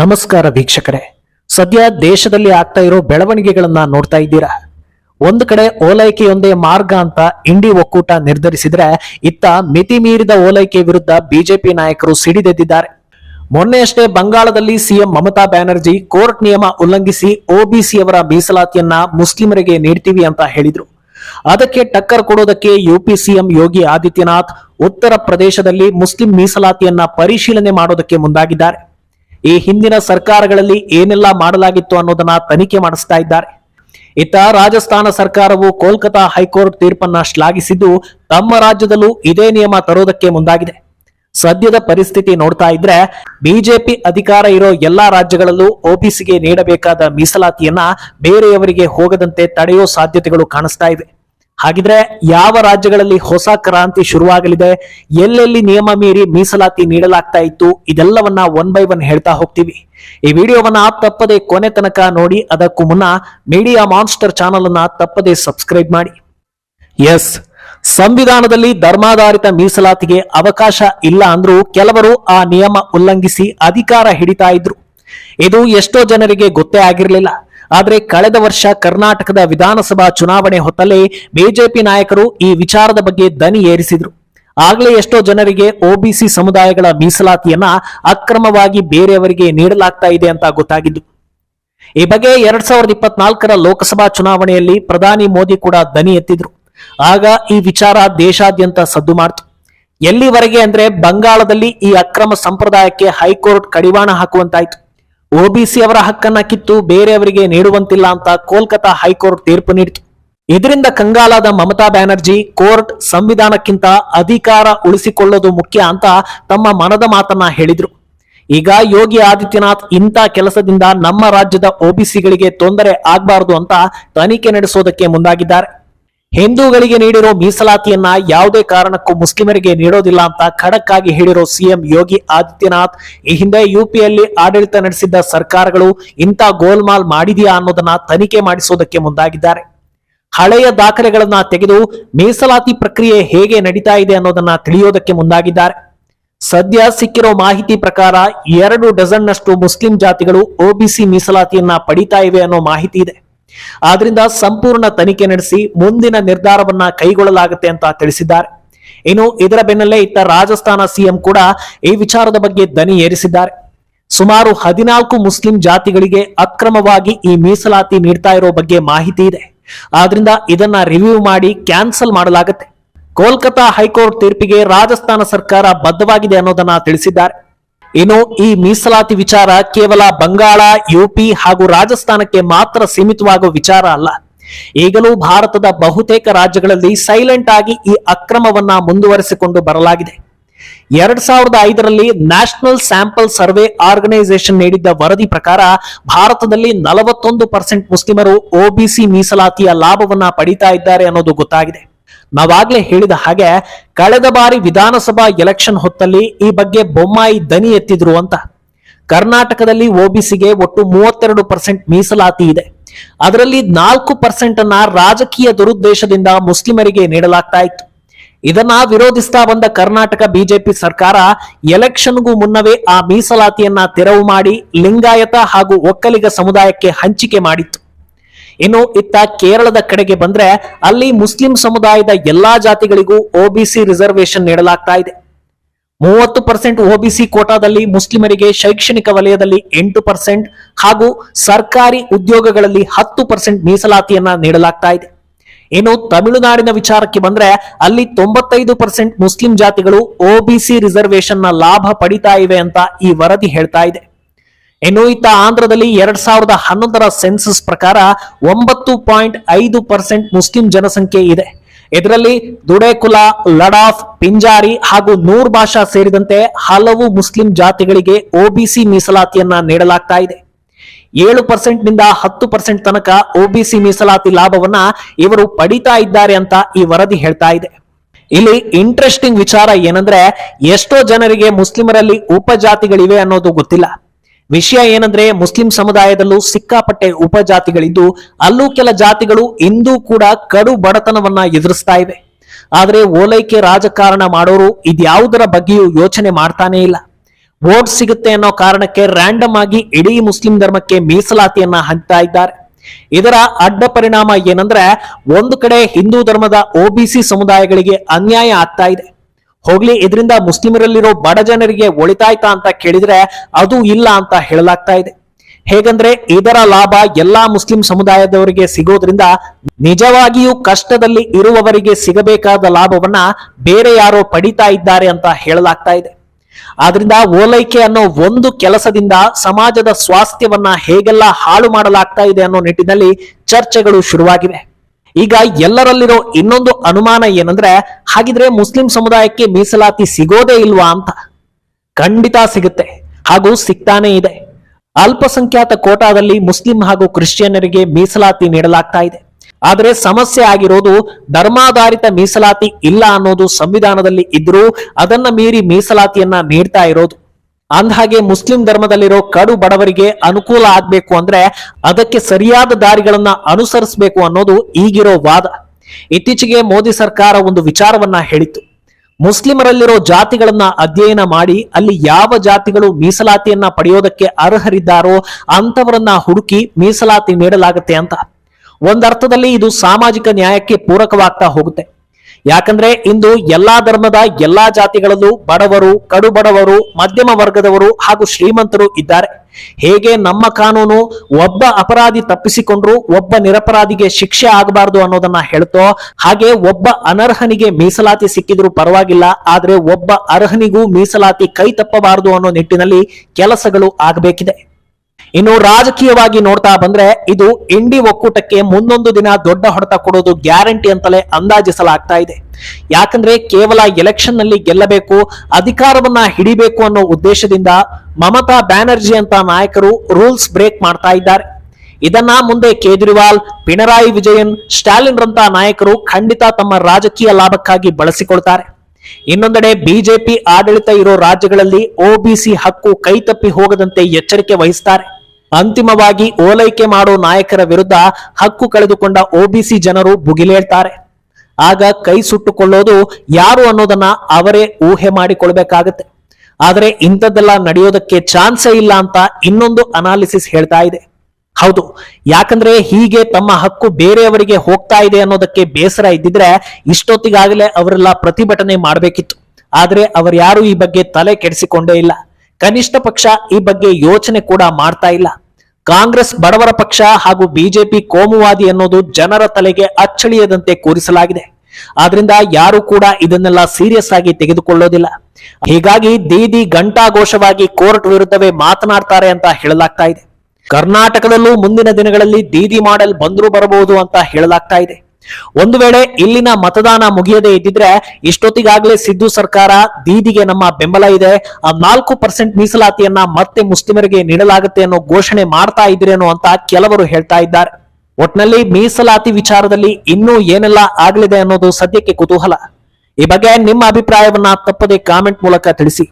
ನಮಸ್ಕಾರ ವೀಕ್ಷಕರೇ. ಸದ್ಯ ದೇಶದಲ್ಲಿ ಆಗ್ತಾ ಇರೋ ಬೆಳವಣಿಗೆಗಳನ್ನ ನೋಡ್ತಾ ಇದ್ದೀರಾ? ಒಂದು ಕಡೆ ಓಲೈಕೆಯೊಂದೇ ಮಾರ್ಗ ಅಂತ ಇಂಡಿ ಒಕ್ಕೂಟ ನಿರ್ಧರಿಸಿದ್ರೆ ಇತ್ತ ಮಿತಿ ಮೀರಿದ ಓಲೈಕೆ ವಿರುದ್ಧ ಬಿಜೆಪಿ ನಾಯಕರು ಸಿಡಿದೆದ್ದಿದ್ದಾರೆ. ಮೊನ್ನೆಯಷ್ಟೇ ಬಂಗಾಳದಲ್ಲಿ ಸಿಎಂ ಮಮತಾ ಬ್ಯಾನರ್ಜಿ ಕೋರ್ಟ್ ನಿಯಮ ಉಲ್ಲಂಘಿಸಿ ಒಬಿಸಿಯವರ ಮೀಸಲಾತಿಯನ್ನ ಮುಸ್ಲಿಮರಿಗೆ ನೀಡ್ತೀವಿ ಅಂತ ಹೇಳಿದ್ರು. ಅದಕ್ಕೆ ಟಕ್ಕರ್ ಕೊಡೋದಕ್ಕೆ ಯುಪಿ ಸಿಎಂ ಯೋಗಿ ಆದಿತ್ಯನಾಥ್ ಉತ್ತರ ಪ್ರದೇಶದಲ್ಲಿ ಮುಸ್ಲಿಂ ಮೀಸಲಾತಿಯನ್ನ ಪರಿಶೀಲನೆ ಮಾಡೋದಕ್ಕೆ ಮುಂದಾಗಿದ್ದಾರೆ. ಈ ಹಿಂದಿನ ಸರ್ಕಾರಗಳಲ್ಲಿ ಏನೆಲ್ಲ ಮಾಡಲಾಗಿತ್ತು ಅನ್ನೋದನ್ನ ತನಿಖೆ ಮಾಡಿಸ್ತಾ ಇದ್ದಾರೆ. ಇತ್ತ ರಾಜಸ್ಥಾನ ಸರ್ಕಾರವು ಕೋಲ್ಕತಾ ಹೈಕೋರ್ಟ್ ತೀರ್ಪನ್ನ ಶ್ಲಾಘಿಸಿದ್ದು ತಮ್ಮ ರಾಜ್ಯದಲ್ಲೂ ಇದೇ ನಿಯಮ ತರೋದಕ್ಕೆ ಮುಂದಾಗಿದೆ. ಸದ್ಯದ ಪರಿಸ್ಥಿತಿ ನೋಡ್ತಾ ಇದ್ರೆ ಬಿಜೆಪಿ ಅಧಿಕಾರ ಇರೋ ಎಲ್ಲಾ ರಾಜ್ಯಗಳಲ್ಲೂ ಓಬಿಸಿಗೆ ನೀಡಬೇಕಾದ ಮೀಸಲಾತಿಯನ್ನ ಬೇರೆಯವರಿಗೆ ಹೋಗದಂತೆ ತಡೆಯೋ ಸಾಧ್ಯತೆಗಳು ಕಾಣಿಸ್ತಾ ಇವೆ. ಹಾಗಿದ್ರೆ ಯಾವ ರಾಜ್ಯಗಳಲ್ಲಿ ಹೊಸ ಕ್ರಾಂತಿ ಶುರುವಾಗಲಿದೆ, ಎಲ್ಲೆಲ್ಲಿ ನಿಯಮ ಮೀರಿ ಮೀಸಲಾತಿ ನೀಡಲಾಗ್ತಾ ಇತ್ತು, ಇದೆಲ್ಲವನ್ನ ಒನ್ ಬೈ ಒನ್ ಹೇಳ್ತಾ ಹೋಗ್ತೀವಿ. ಈ ವಿಡಿಯೋವನ್ನ ತಪ್ಪದೆ ಕೊನೆ ತನಕ ನೋಡಿ, ಅದಕ್ಕೂ ಮುನ್ನ ಮೀಡಿಯಾ ಮಾನ್ಸ್ಟರ್ ಚಾನಲ್ ಅನ್ನ ತಪ್ಪದೆ ಸಬ್ಸ್ಕ್ರೈಬ್ ಮಾಡಿ. ಎಸ್ ಸಂವಿಧಾನದಲ್ಲಿ ಧರ್ಮಾಧಾರಿತ ಮೀಸಲಾತಿಗೆ ಅವಕಾಶ ಇಲ್ಲ ಅಂದ್ರೂ ಕೆಲವರು ಆ ನಿಯಮ ಉಲ್ಲಂಘಿಸಿ ಅಧಿಕಾರ ಹಿಡಿತಾ ಇದ್ರು. ಇದು ಎಷ್ಟೋ ಜನರಿಗೆ ಗೊತ್ತೇ ಆಗಿರಲಿಲ್ಲ. ಆದ್ರೆ ಕಳೆದ ವರ್ಷ ಕರ್ನಾಟಕದ ವಿಧಾನಸಭಾ ಚುನಾವಣೆ ಹೊತ್ತಲ್ಲೇ ಬಿಜೆಪಿ ನಾಯಕರು ಈ ವಿಚಾರದ ಬಗ್ಗೆ ದನಿ ಏರಿಸಿದ್ರು. ಆಗಲೇ ಎಷ್ಟೋ ಜನರಿಗೆ ಒಬಿಸಿ ಸಮುದಾಯಗಳ ಮೀಸಲಾತಿಯನ್ನ ಅಕ್ರಮವಾಗಿ ಬೇರೆಯವರಿಗೆ ನೀಡಲಾಗ್ತಾ ಇದೆ ಅಂತ ಗೊತ್ತಾಗಿದ್ದು. ಈ ಬಗ್ಗೆ ಎರಡ್ ಸಾವಿರದ ಇಪ್ಪತ್ನಾಲ್ಕರ ಲೋಕಸಭಾ ಚುನಾವಣೆಯಲ್ಲಿ ಪ್ರಧಾನಿ ಮೋದಿ ಕೂಡ ದನಿ ಎತ್ತಿದ್ರು. ಆಗ ಈ ವಿಚಾರ ದೇಶಾದ್ಯಂತ ಸದ್ದು ಮಾಡ್ತು. ಎಲ್ಲಿವರೆಗೆ ಅಂದ್ರೆ ಬಂಗಾಳದಲ್ಲಿ ಈ ಅಕ್ರಮ ಸಂಪ್ರದಾಯಕ್ಕೆ ಹೈಕೋರ್ಟ್ ಕಡಿವಾಣ ಹಾಕುವಂತಾಯ್ತು. ಒಬಿಸಿ ಅವರ ಹಕ್ಕನ್ನ ಕಿತ್ತು ಬೇರೆಯವರಿಗೆ ನೀಡುವಂತಿಲ್ಲ ಅಂತ ಕೋಲ್ಕತಾ ಹೈಕೋರ್ಟ್ ತೀರ್ಪು ನೀಡಿತು. ಇದರಿಂದ ಕಂಗಾಲಾದ ಮಮತಾ ಬ್ಯಾನರ್ಜಿ ಕೋರ್ಟ್ ಸಂವಿಧಾನಕ್ಕಿಂತ ಅಧಿಕಾರ ಉಳಿಸಿಕೊಳ್ಳೋದು ಮುಖ್ಯ ಅಂತ ತಮ್ಮ ಮನದ ಮಾತನ್ನ ಹೇಳಿದ್ರು. ಈಗ ಯೋಗಿ ಆದಿತ್ಯನಾಥ್ ಇಂಥ ಕೆಲಸದಿಂದ ನಮ್ಮ ರಾಜ್ಯದ ಒಬಿಸಿಗಳಿಗೆ ತೊಂದರೆ ಆಗಬಾರದು ಅಂತ ತನಿಖೆ ನಡೆಸೋದಕ್ಕೆ ಮುಂದಾಗಿದ್ದಾರೆ. ಹಿಂದೂಗಳಿಗೆ ನೀಡಿರೋ ಮೀಸಲಾತಿಯನ್ನ ಯಾವುದೇ ಕಾರಣಕ್ಕೂ ಮುಸ್ಲಿಮರಿಗೆ ನೀಡೋದಿಲ್ಲ ಅಂತ ಖಡಕ್ ಆಗಿ ಹೇಳಿರೋ ಸಿಎಂ ಯೋಗಿ ಆದಿತ್ಯನಾಥ್, ಈ ಹಿಂದೆ ಯುಪಿಯಲ್ಲಿ ಆಡಳಿತ ನಡೆಸಿದ್ದ ಸರ್ಕಾರಗಳು ಇಂಥ ಗೋಲ್ಮಾಲ್ ಮಾಡಿದೆಯಾ ಅನ್ನೋದನ್ನ ತನಿಖೆ ಮಾಡಿಸೋದಕ್ಕೆ ಮುಂದಾಗಿದ್ದಾರೆ. ಹಳೆಯ ದಾಖಲೆಗಳನ್ನ ತೆಗೆದು ಮೀಸಲಾತಿ ಪ್ರಕ್ರಿಯೆ ಹೇಗೆ ನಡೀತಾ ಇದೆ ಅನ್ನೋದನ್ನ ತಿಳಿಯೋದಕ್ಕೆ ಮುಂದಾಗಿದ್ದಾರೆ. ಸದ್ಯ ಸಿಕ್ಕಿರೋ ಮಾಹಿತಿ ಪ್ರಕಾರ ಎರಡು ಡಜನ್ನಷ್ಟು ಮುಸ್ಲಿಂ ಜಾತಿಗಳು ಒಬಿಸಿ ಮೀಸಲಾತಿಯನ್ನ ಪಡಿತಾ ಇವೆ ಅನ್ನೋ ಮಾಹಿತಿ ಇದೆ. ಆದ್ರಿಂದ ಸಂಪೂರ್ಣ ತನಿಖೆ ನಡೆಸಿ ಮುಂದಿನ ನಿರ್ಧಾರವನ್ನ ಕೈಗೊಳ್ಳಲಾಗುತ್ತೆ ಅಂತ ತಿಳಿಸಿದ್ದಾರೆ. ಇನ್ನು ಇದರ ಬೆನ್ನಲ್ಲೇ ಇತ್ತ ರಾಜಸ್ಥಾನ ಸಿಎಂ ಕೂಡ ಈ ವಿಚಾರದ ಬಗ್ಗೆ ದನಿ ಏರಿಸಿದ್ದಾರೆ. ಸುಮಾರು ಹದಿನಾಲ್ಕು ಮುಸ್ಲಿಂ ಜಾತಿಗಳಿಗೆ ಅಕ್ರಮವಾಗಿ ಈ ಮೀಸಲಾತಿ ನೀಡ್ತಾ ಇರೋ ಬಗ್ಗೆ ಮಾಹಿತಿ ಇದೆ. ಆದ್ರಿಂದ ಇದನ್ನ ರಿವ್ಯೂ ಮಾಡಿ ಕ್ಯಾನ್ಸಲ್ ಮಾಡಲಾಗುತ್ತೆ. ಕೋಲ್ಕತಾ ಹೈಕೋರ್ಟ್ ತೀರ್ಪಿಗೆ ರಾಜಸ್ಥಾನ ಸರ್ಕಾರ ಬದ್ಧವಾಗಿದೆ ಅನ್ನೋದನ್ನ ತಿಳಿಸಿದ್ದಾರೆ. ಇನ್ನು ಈ ಮೀಸಲಾತಿ ವಿಚಾರ ಕೇವಲ ಬಂಗಾಳ, ಯುಪಿ ಹಾಗೂ ರಾಜಸ್ಥಾನಕ್ಕೆ ಮಾತ್ರ ಸೀಮಿತವಾಗುವ ವಿಚಾರ ಅಲ್ಲ. ಈಗಲೂ ಭಾರತದ ಬಹುತೇಕ ರಾಜ್ಯಗಳಲ್ಲಿ ಸೈಲೆಂಟ್ ಆಗಿ ಈ ಅಕ್ರಮವನ್ನ ಮುಂದುವರೆಸಿಕೊಂಡು ಬರಲಾಗಿದೆ. ಎರಡ್ ಸಾವಿರದ ಐದರಲ್ಲಿ ನ್ಯಾಷನಲ್ ಸ್ಯಾಂಪಲ್ ಸರ್ವೆ ಆರ್ಗನೈಸೇಷನ್ ನೀಡಿದ್ದ ವರದಿ ಪ್ರಕಾರ ಭಾರತದಲ್ಲಿ ನಲವತ್ತೊಂದು ಪರ್ಸೆಂಟ್ ಮುಸ್ಲಿಮರು ಒಬಿಸಿ ಮೀಸಲಾತಿಯ ಲಾಭವನ್ನ ಪಡಿತಾ ಇದ್ದಾರೆ ಅನ್ನೋದು ಗೊತ್ತಾಗಿದೆ. ನಾವಾಗ್ಲೇ ಹೇಳಿದ ಹಾಗೆ ಕಳೆದ ಬಾರಿ ವಿಧಾನಸಭಾ ಎಲೆಕ್ಷನ್ ಹೊತ್ತಲ್ಲಿ ಈ ಬಗ್ಗೆ ಬೊಮ್ಮಾಯಿ ದನಿ ಎತ್ತಿದ್ರು ಅಂತ. ಕರ್ನಾಟಕದಲ್ಲಿ ಒಬಿಸಿಗೆ ಒಟ್ಟು ಮೂವತ್ತೆರಡು ಪರ್ಸೆಂಟ್ ಮೀಸಲಾತಿ ಇದೆ. ಅದರಲ್ಲಿ ನಾಲ್ಕು ಪರ್ಸೆಂಟ್ ಅನ್ನ ರಾಜಕೀಯ ದುರುದ್ದೇಶದಿಂದ ಮುಸ್ಲಿಮರಿಗೆ ನೀಡಲಾಗ್ತಾ ಇತ್ತು. ಇದನ್ನ ವಿರೋಧಿಸ್ತಾ ಬಂದ ಕರ್ನಾಟಕ ಬಿಜೆಪಿ ಸರ್ಕಾರ ಎಲೆಕ್ಷನ್ಗೂ ಮುನ್ನವೇ ಆ ಮೀಸಲಾತಿಯನ್ನ ತೆರವು ಮಾಡಿ ಲಿಂಗಾಯತ ಹಾಗೂ ಒಕ್ಕಲಿಗ ಸಮುದಾಯಕ್ಕೆ ಹಂಚಿಕೆ ಮಾಡಿತ್ತು. ಇನ್ನು ಇತ್ತ ಕೇರಳದ ಕಡೆಗೆ ಬಂದ್ರೆ ಅಲ್ಲಿ ಮುಸ್ಲಿಂ ಸಮುದಾಯದ ಎಲ್ಲಾ ಜಾತಿಗಳಿಗೂ ಒಬಿಸಿ ರಿಸರ್ವೇಶನ್ ನೀಡಲಾಗ್ತಾ ಇದೆ. ಮೂವತ್ತು ಪರ್ಸೆಂಟ್ ಒಬಿಸಿ ಕೋಟಾದಲ್ಲಿ ಮುಸ್ಲಿಮರಿಗೆ ಶೈಕ್ಷಣಿಕ ವಲಯದಲ್ಲಿ ಎಂಟು ಪರ್ಸೆಂಟ್ ಹಾಗೂ ಸರ್ಕಾರಿ ಉದ್ಯೋಗಗಳಲ್ಲಿ ಹತ್ತು ಪರ್ಸೆಂಟ್ ಮೀಸಲಾತಿಯನ್ನ ನೀಡಲಾಗ್ತಾ ಇದೆ. ಇನ್ನು ತಮಿಳುನಾಡಿನ ವಿಚಾರಕ್ಕೆ ಬಂದ್ರೆ ಅಲ್ಲಿ ತೊಂಬತ್ತೈದು ಪರ್ಸೆಂಟ್ ಮುಸ್ಲಿಂ ಜಾತಿಗಳು ಒಬಿಸಿ ರಿಸರ್ವೇಶನ್ನ ಲಾಭ ಪಡಿತಾ ಇವೆ ಅಂತ ಈ ವರದಿ ಹೇಳ್ತಾ ಇದೆ. ಇನ್ನು ಆಂಧ್ರದಲ್ಲಿ ಎರಡ್ ಸಾವಿರದ ಹನ್ನೊಂದರ ಸೆನ್ಸಸ್ ಪ್ರಕಾರ ಒಂಬತ್ತು ಪಾಯಿಂಟ್ ಐದು ಪರ್ಸೆಂಟ್ ಮುಸ್ಲಿಂ ಜನಸಂಖ್ಯೆ ಇದೆ. ಇದರಲ್ಲಿ ದುಡೇಕುಲ ಲಡಾಫ್ ಪಿಂಜಾರಿ ಹಾಗೂ ನೂರ್ ಭಾಷಾ ಸೇರಿದಂತೆ ಹಲವು ಮುಸ್ಲಿಂ ಜಾತಿಗಳಿಗೆ ಒಬಿಸಿ ಮೀಸಲಾತಿಯನ್ನ ನೀಡಲಾಗ್ತಾ ಇದೆ. ಏಳು ಪರ್ಸೆಂಟ್ನಿಂದ ಹತ್ತು ಪರ್ಸೆಂಟ್ ತನಕ ಒಬಿಸಿ ಮೀಸಲಾತಿ ಲಾಭವನ್ನ ಇವರು ಪಡಿತಾ ಇದ್ದಾರೆ ಅಂತ ಈ ವರದಿ ಹೇಳ್ತಾ ಇದೆ. ಇಲ್ಲಿ ಇಂಟ್ರೆಸ್ಟಿಂಗ್ ವಿಚಾರ ಏನಂದ್ರೆ ಎಷ್ಟೋ ಜನರಿಗೆ ಮುಸ್ಲಿಮರಲ್ಲಿ ಉಪಜಾತಿಗಳಿವೆ ಅನ್ನೋದು ಗೊತ್ತಿಲ್ಲ. ವಿಷಯ ಏನಂದ್ರೆ ಮುಸ್ಲಿಂ ಸಮುದಾಯದಲ್ಲೂ ಸಿಕ್ಕಾಪಟ್ಟೆ ಉಪಜಾತಿಗಳಿದ್ದು ಅಲ್ಲೂ ಕೆಲ ಜಾತಿಗಳು ಇಂದೂ ಕೂಡ ಕಡು ಬಡತನವನ್ನ ಎದುರಿಸ್ತಾ ಇವೆ ಆದ್ರೆ ಓಲೈಕೆ ರಾಜಕಾರಣ ಮಾಡೋರು ಇದ್ಯಾವುದರ ಬಗ್ಗೆಯೂ ಯೋಚನೆ ಮಾಡ್ತಾನೇ ಇಲ್ಲ. ವೋಟ್ ಸಿಗುತ್ತೆ ಅನ್ನೋ ಕಾರಣಕ್ಕೆ ರ್ಯಾಂಡಮ್ ಆಗಿ ಇಡೀ ಮುಸ್ಲಿಂ ಧರ್ಮಕ್ಕೆ ಮೀಸಲಾತಿಯನ್ನ ಹಂಚ್ತಾ ಇದ್ದಾರೆ. ಇದರ ಅಡ್ಡ ಪರಿಣಾಮ ಏನಂದ್ರೆ ಒಂದು ಕಡೆ ಹಿಂದೂ ಧರ್ಮದ ಒಬಿಸಿ ಸಮುದಾಯಗಳಿಗೆ ಅನ್ಯಾಯ ಆಗ್ತಾ ಇದೆ. ಹೋಗ್ಲಿ, ಇದರಿಂದ ಮುಸ್ಲಿಮರಲ್ಲಿರೋ ಬಡ ಜನರಿಗೆ ಒಳಿತಾಯ್ತಾ ಅಂತ ಕೇಳಿದ್ರೆ ಅದು ಇಲ್ಲ ಅಂತ ಹೇಳಲಾಗ್ತಾ ಇದೆ. ಹೇಗಂದ್ರೆ ಇದರ ಲಾಭ ಎಲ್ಲಾ ಮುಸ್ಲಿಂ ಸಮುದಾಯದವರಿಗೆ ಸಿಗೋದ್ರಿಂದ ನಿಜವಾಗಿಯೂ ಕಷ್ಟದಲ್ಲಿ ಇರುವವರಿಗೆ ಸಿಗಬೇಕಾದ ಲಾಭವನ್ನ ಬೇರೆ ಯಾರೋ ಪಡಿತಾ ಇದ್ದಾರೆ ಅಂತ ಹೇಳಲಾಗ್ತಾ ಇದೆ. ಆದ್ರಿಂದ ಓಲೈಕೆ ಅನ್ನೋ ಒಂದು ಕೆಲಸದಿಂದ ಸಮಾಜದ ಸ್ವಾಸ್ಥ್ಯವನ್ನ ಹೇಗೆಲ್ಲ ಹಾಳು ಮಾಡಲಾಗ್ತಾ ಇದೆ ಅನ್ನೋ ನಿಟ್ಟಿನಲ್ಲಿ ಚರ್ಚೆಗಳು ಶುರುವಾಗಿವೆ. ಈಗ ಎಲ್ಲರಲ್ಲಿರೋ ಇನ್ನೊಂದು ಅನುಮಾನ ಏನಂದ್ರೆ, ಹಾಗಿದ್ರೆ ಮುಸ್ಲಿಂ ಸಮುದಾಯಕ್ಕೆ ಮೀಸಲಾತಿ ಸಿಗೋದೇ ಇಲ್ವಾ ಅಂತ ಖಂಡಿತ ಸಿಗುತ್ತೆ. ಹಾಗೂ ಸಿಗ್ತಾನೇ ಇದೆ. ಅಲ್ಪಸಂಖ್ಯಾತ ಕೋಟಾದಲ್ಲಿ ಮುಸ್ಲಿಂ ಹಾಗೂ ಕ್ರಿಶ್ಚಿಯನ್ನರಿಗೆ ಮೀಸಲಾತಿ ನೀಡಲಾಗ್ತಾ ಇದೆ. ಆದರೆ ಸಮಸ್ಯೆ ಆಗಿರೋದು ಧರ್ಮಾಧಾರಿತ ಮೀಸಲಾತಿ ಇಲ್ಲ ಅನ್ನೋದು ಸಂವಿಧಾನದಲ್ಲಿ ಇದ್ರೂ ಅದನ್ನ ಮೀರಿ ಮೀಸಲಾತಿಯನ್ನ ನೀಡ್ತಾ ಇರೋದು. ಅಂದಹಾಗೆ ಮುಸ್ಲಿಂ ಧರ್ಮದಲ್ಲಿರೋ ಕಡು ಬಡವರಿಗೆ ಅನುಕೂಲ ಆಗ್ಬೇಕು ಅಂದ್ರೆ ಅದಕ್ಕೆ ಸರಿಯಾದ ದಾರಿಗಳನ್ನ ಅನುಸರಿಸಬೇಕು ಅನ್ನೋದು ಈಗಿರೋ ವಾದ. ಇತ್ತೀಚೆಗೆ ಮೋದಿ ಸರ್ಕಾರ ಒಂದು ವಿಚಾರವನ್ನ ಹೇಳಿತ್ತು. ಮುಸ್ಲಿಮರಲ್ಲಿರೋ ಜಾತಿಗಳನ್ನ ಅಧ್ಯಯನ ಮಾಡಿ ಅಲ್ಲಿ ಯಾವ ಜಾತಿಗಳು ಮೀಸಲಾತಿಯನ್ನ ಪಡೆಯೋದಕ್ಕೆ ಅರ್ಹರಿದ್ದಾರೋ ಅಂತವರನ್ನ ಹುಡುಕಿ ಮೀಸಲಾತಿ ನೀಡಲಾಗುತ್ತೆ ಅಂತ. ಒಂದರ್ಥದಲ್ಲಿ ಇದು ಸಾಮಾಜಿಕ ನ್ಯಾಯಕ್ಕೆ ಪೂರಕವಾಗ್ತಾ ಹೋಗುತ್ತೆ. ಯಾಕಂದ್ರೆ ಇಂದು ಎಲ್ಲಾ ಧರ್ಮದ ಎಲ್ಲಾ ಜಾತಿಗಳಲ್ಲೂ ಬಡವರು ಕಡು ಬಡವರು ಮಧ್ಯಮ ವರ್ಗದವರು ಹಾಗೂ ಶ್ರೀಮಂತರು ಇದ್ದಾರೆ. ಹೇಗೆ ನಮ್ಮ ಕಾನೂನು ಒಬ್ಬ ಅಪರಾಧಿ ತಪ್ಪಿಸಿಕೊಂಡ್ರು, ಒಬ್ಬ ನಿರಪರಾಧಿಗೆ ಶಿಕ್ಷೆ ಆಗಬಾರದು ಅನ್ನೋದನ್ನ ಹೇಳ್ತೋ, ಹಾಗೆ ಒಬ್ಬ ಅನರ್ಹನಿಗೆ ಮೀಸಲಾತಿ ಸಿಕ್ಕಿದ್ರು ಪರವಾಗಿಲ್ಲ, ಆದ್ರೆ ಒಬ್ಬ ಅರ್ಹನಿಗೂ ಮೀಸಲಾತಿ ಕೈ ತಪ್ಪಬಾರದು ಅನ್ನೋ ನಿಟ್ಟಿನಲ್ಲಿ ಕೆಲಸಗಳು ಆಗಬೇಕಿದೆ. ಇನ್ನು ರಾಜಕೀಯವಾಗಿ ನೋಡ್ತಾ ಬಂದ್ರೆ ಇದು ಇಂಡಿ ಒಕ್ಕೂಟಕ್ಕೆ ಮುಂದೊಂದು ದಿನ ದೊಡ್ಡ ಹೊಡೆತ ಕೊಡೋದು ಗ್ಯಾರಂಟಿ ಅಂತಲೇ ಅಂದಾಜಿಸಲಾಗ್ತಾ ಇದೆ. ಯಾಕಂದ್ರೆ ಕೇವಲ ಎಲೆಕ್ಷನ್ನಲ್ಲಿ ಗೆಲ್ಲಬೇಕು, ಅಧಿಕಾರವನ್ನ ಹಿಡಿಬೇಕು ಅನ್ನೋ ಉದ್ದೇಶದಿಂದ ಮಮತಾ ಬ್ಯಾನರ್ಜಿ ಅಂತ ನಾಯಕರು ರೂಲ್ಸ್ ಬ್ರೇಕ್ ಮಾಡ್ತಾ ಇದ್ದಾರೆ. ಇದನ್ನ ಮುಂದೆ ಕೇಜ್ರಿವಾಲ್, ಪಿಣರಾಯಿ ವಿಜಯನ್, ಸ್ಟಾಲಿನ್ ರಂತ ನಾಯಕರು ಖಂಡಿತ ತಮ್ಮ ರಾಜಕೀಯ ಲಾಭಕ್ಕಾಗಿ ಬಳಸಿಕೊಳ್ತಾರೆ. ಇನ್ನೊಂದೆಡೆ ಬಿಜೆಪಿ ಆಡಳಿತ ಇರೋ ರಾಜ್ಯಗಳಲ್ಲಿ ಒಬಿಸಿ ಹಕ್ಕು ಕೈತಪ್ಪಿ ಹೋಗದಂತೆ ಎಚ್ಚರಿಕೆ ವಹಿಸ್ತಾರೆ. ಅಂತಿಮವಾಗಿ ಓಲೈಕೆ ಮಾಡೋ ನಾಯಕರ ವಿರುದ್ಧ ಹಕ್ಕು ಕಳೆದುಕೊಂಡ ಒಬಿಸಿ ಜನರು ಭುಗಿಲೇಳ್ತಾರೆ ಆಗ ಕೈ ಸುಟ್ಟುಕೊಳ್ಳೋದು ಯಾರು ಅನ್ನೋದನ್ನ ಅವರೇ ಊಹೆ ಮಾಡಿಕೊಳ್ಬೇಕಾಗತ್ತೆ. ಆದರೆ ಇಂಥದ್ದೆಲ್ಲ ನಡೆಯೋದಕ್ಕೆ ಚಾನ್ಸೇ ಇಲ್ಲ ಅಂತ ಇನ್ನೊಂದು ಅನಾಲಿಸಿಸ್ ಹೇಳ್ತಾ ಇದೆ. ಹೌದು, ಯಾಕಂದ್ರೆ ಹೀಗೆ ತಮ್ಮ ಹಕ್ಕು ಬೇರೆಯವರಿಗೆ ಹೋಗ್ತಾ ಇದೆ ಅನ್ನೋದಕ್ಕೆ ಬೇಸರ ಇದ್ದಿದ್ರೆ ಇಷ್ಟೊತ್ತಿಗಾಗಲೇ ಅವರೆಲ್ಲ ಪ್ರತಿಭಟನೆ ಮಾಡಬೇಕಿತ್ತು. ಆದರೆ ಅವರ್ಯಾರು ಈ ಬಗ್ಗೆ ತಲೆ ಕೆಡಿಸಿಕೊಂಡೇ ಇಲ್ಲ. ಕನಿಷ್ಠ ಪಕ್ಷ ಈ ಬಗ್ಗೆ ಯೋಚನೆ ಕೂಡ ಮಾಡ್ತಾ ಇಲ್ಲ. ಕಾಂಗ್ರೆಸ್ ಬಡವರ ಪಕ್ಷ ಹಾಗೂ ಬಿಜೆಪಿ ಕೋಮುವಾದಿ ಅನ್ನೋದು ಜನರ ತಲೆಗೆ ಅಚ್ಚಳಿಯದಂತೆ ಕೂರಿಸಲಾಗಿದೆ. ಆದ್ರಿಂದ ಯಾರು ಕೂಡ ಇದನ್ನೆಲ್ಲ ಸೀರಿಯಸ್ ಆಗಿ ತೆಗೆದುಕೊಳ್ಳೋದಿಲ್ಲ. ಹೀಗಾಗಿ ದೀದಿ ಘಂಟಾಘೋಷವಾಗಿ ಕೋರ್ಟ್ ವಿರುದ್ಧವೇ ಮಾತನಾಡ್ತಾರೆ ಅಂತ ಹೇಳಲಾಗ್ತಾ ಇದೆ. ಕರ್ನಾಟಕದಲ್ಲೂ ಮುಂದಿನ ದಿನಗಳಲ್ಲಿ ದೀದಿ ಮಾಡೆಲ್ ಬಂದರೂ ಬರಬಹುದು ಅಂತ ಹೇಳಲಾಗ್ತಾ ಇದೆ. ಒಂದು ವೇಳೆ ಇಲ್ಲಿನ ಮತದಾನ ಮುಗಿಯದೇ ಇದ್ದಿದ್ರೆ ಇಷ್ಟೊತ್ತಿಗಾಗಲೇ ಸಿದ್ದು ಸರ್ಕಾರ ದೀದಿಗೆ ನಮ್ಮ ಬೆಂಬಲ ಇದೆ. ಆ ನಾಲ್ಕು ಪರ್ಸೆಂಟ್ ಮೀಸಲಾತಿಯನ್ನ ಮತ್ತೆ ಮುಸ್ಲಿಮರಿಗೆ ನೀಡಲಾಗುತ್ತೆ ಅನ್ನೋ ಘೋಷಣೆ ಮಾಡ್ತಾ ಇದ್ರೇನೋ ಅಂತ ಕೆಲವರು ಹೇಳ್ತಾ ಇದ್ದಾರೆ. ಒಟ್ನಲ್ಲಿ ಮೀಸಲಾತಿ ವಿಚಾರದಲ್ಲಿ ಇನ್ನೂ ಏನೆಲ್ಲ ಆಗಲಿದೆ ಅನ್ನೋದು ಸದ್ಯಕ್ಕೆ ಕುತೂಹಲ. ಈ ಬಗ್ಗೆ ನಿಮ್ಮ ಅಭಿಪ್ರಾಯವನ್ನ ತಪ್ಪದೆ ಕಾಮೆಂಟ್ ಮೂಲಕ ತಿಳಿಸಿ.